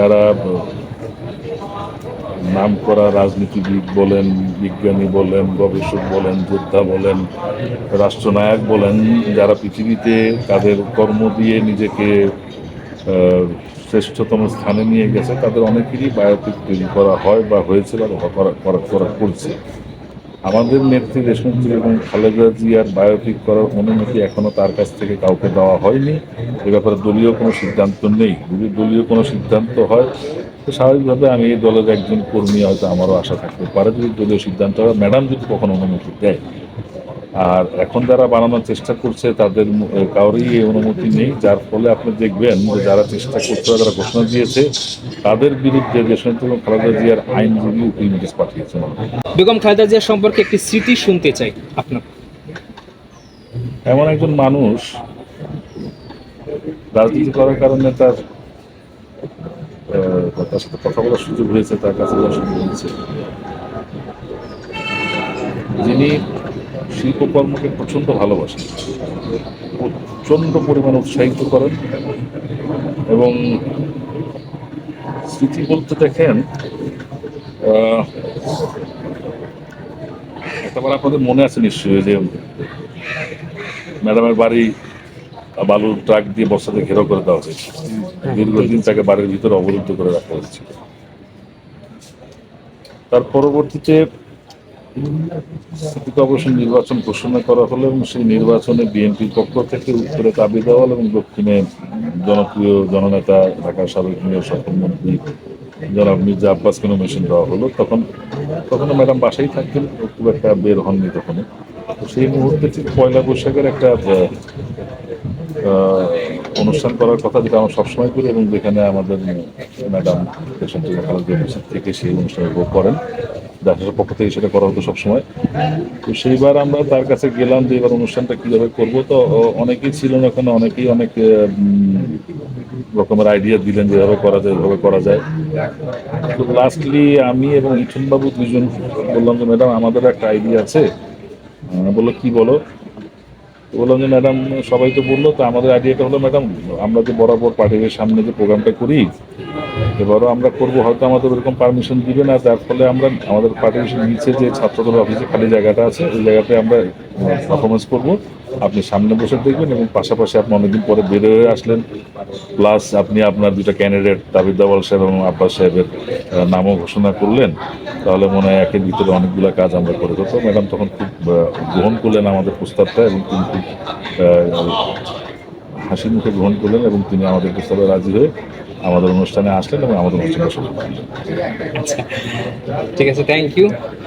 যারা নাম করা রাজনীতিবিদ বলেন, বিজ্ঞানী বলেন, গবেষক বলেন, যোদ্ধা বলেন, রাষ্ট্রনায়ক বলেন, যারা পৃথিবীতে তাদের কর্ম দিয়ে নিজেকে শ্রেষ্ঠতম স্থানে নিয়ে গেছে, তাদের অনেকেরই বায়োপিক তৈরি করা হয় বা হয়েছে বা করা করা করা করছে। আমাদের নেত্রী এবং খালেদা জিয়ার বায়োপিক করার অনুমতি এখনও তার কাছ থেকে কাউকে দেওয়া হয়নি। এ ব্যাপারে দলীয় কোনো সিদ্ধান্ত নেই। যদি দলীয় কোনো সিদ্ধান্ত হয় তো স্বাভাবিকভাবে আমি এই দলের একজন কর্মী হয়তো আমারও আশা থাকতে পারে যদি দলীয় সিদ্ধান্ত হয়। ম্যাডাম যদি কখনো অনুমতি দেয়। আর এখন যারা বানানোর চেষ্টা করছে তাদের কারোরই এই অনুমতি নেই। যার ফলে আপনি দেখবেন যে যারা চেষ্টা করছে যারা ঘোষণা দিয়েছে তাদের বিরুদ্ধে দেশনেত্রী খালেদা জিয়ার আইনজীবী উকিল নোটিশ পাঠিয়েছেন বেগম খালেদা জিয়া সম্পর্কে একটি স্মৃতি শুনতে চাই আপনার। এমন একজন মানুষ রাজনীতি করার কারণে তার তার সাথে কথা বলার সুযোগ হয়েছে, তার কাছে যাওয়ার সুযোগ হয়েছে। যিনি শিল্পকর্মকে প্রচণ্ড ভালোবাসেন, প্রচণ্ড পরিমাণে উৎসাহিত করেন এবং স্মৃতি বলতে দেখেন একটাবার আপনাদের মনে আছে নিশ্চয়ই যে ম্যাডামের বাড়ি বালুর ট্রাক দিয়ে বস্তাতে ঘেরাও করে দেওয়া হয়েছে। দীর্ঘদিন তাকে বাড়ির ভিতরে অবরুদ্ধ করে রাখা হয়েছিল। তার পরবর্তীতে সিটি কর্পোরেশন নির্বাচন ঘোষণা করা হলো এবং সেই নির্বাচনে বিএনপির পক্ষ থেকে উত্তরে তাবি দেওয়াল এবং দক্ষিণে জনপ্রিয় জননেতা ঢাকার সাবেক মেয়র সফরমন্ত্রী জনাব মির্জা আব্বাসকে নমিনেশন দেওয়া হলো। তখন তখন ম্যাডাম বাসায় থাকতেন খুব একটা বের হননি তখন সেই মুহূর্তে ঠিক পয়লা বৈশাখের একটা অনুষ্ঠান করার কথা যেটা আমরা সবসময় করি এবং যেখানে আমাদের ম্যাডাম থেকে সেই অনুষ্ঠানে উপভোগ করেন। ডাক্তারের পক্ষ থেকে সেটা করা হতো সবসময়। তো সেইবার আমরা তার কাছে গেলাম যে এবার অনুষ্ঠানটা কীভাবে করব। তো অনেকেই ছিলেন ওখানে, অনেকেই অনেক রকমের আইডিয়া দিলেন যেভাবে করা যায়, এভাবে করা যায়। তো লাস্টলি আমি এবং ইঠুন বাবু দুজন বললাম যে, ম্যাডাম আমাদের একটা আইডিয়া আছে। বলল, কি বলো? বললাম যে, ম্যাডাম, সবাই তো বলল, তো আমাদের আইডিয়াটা হলো, ম্যাডাম, আমরা যে বরাবর পার্টির সামনে যে প্রোগ্রামটা করি এবারও আমরা করব, হয়তো আমাদের ওরকম পারমিশন দিবে না, যার ফলে আমরা, আমাদের পার্টির নিচে যে ছাত্রদের অফিসে খালি জায়গাটা আছে, ওই জায়গাতে আমরা পারফরমেন্স করব। আপনি সামনে বসে দেখবেন এবং পাশাপাশি আপনি অনেকদিন পরে বের হয়ে আসলেন। প্লাস আপনি আপনার দুটা ক্যান্ডিডেট তাবিদ দাওয়াল সাহেব এবং আব্বাস সাহেবের নামও ঘোষণা করলেন। তাহলে মনে হয় একের ভিতরে অনেকগুলো কাজ আমরা করে দেবো ম্যাডাম তখন খুব গ্রহণ করলেন আমাদের প্রস্তাবটা এবং তিনি খুব হাসি মুখে গ্রহণ করলেন এবং তিনি আমাদের প্রস্তাবে রাজি হয়ে আমাদের অনুষ্ঠানে আসলেন এবং আমাদের অনুষ্ঠানে করলেন ঠিক আছে থ্যাংক ইউ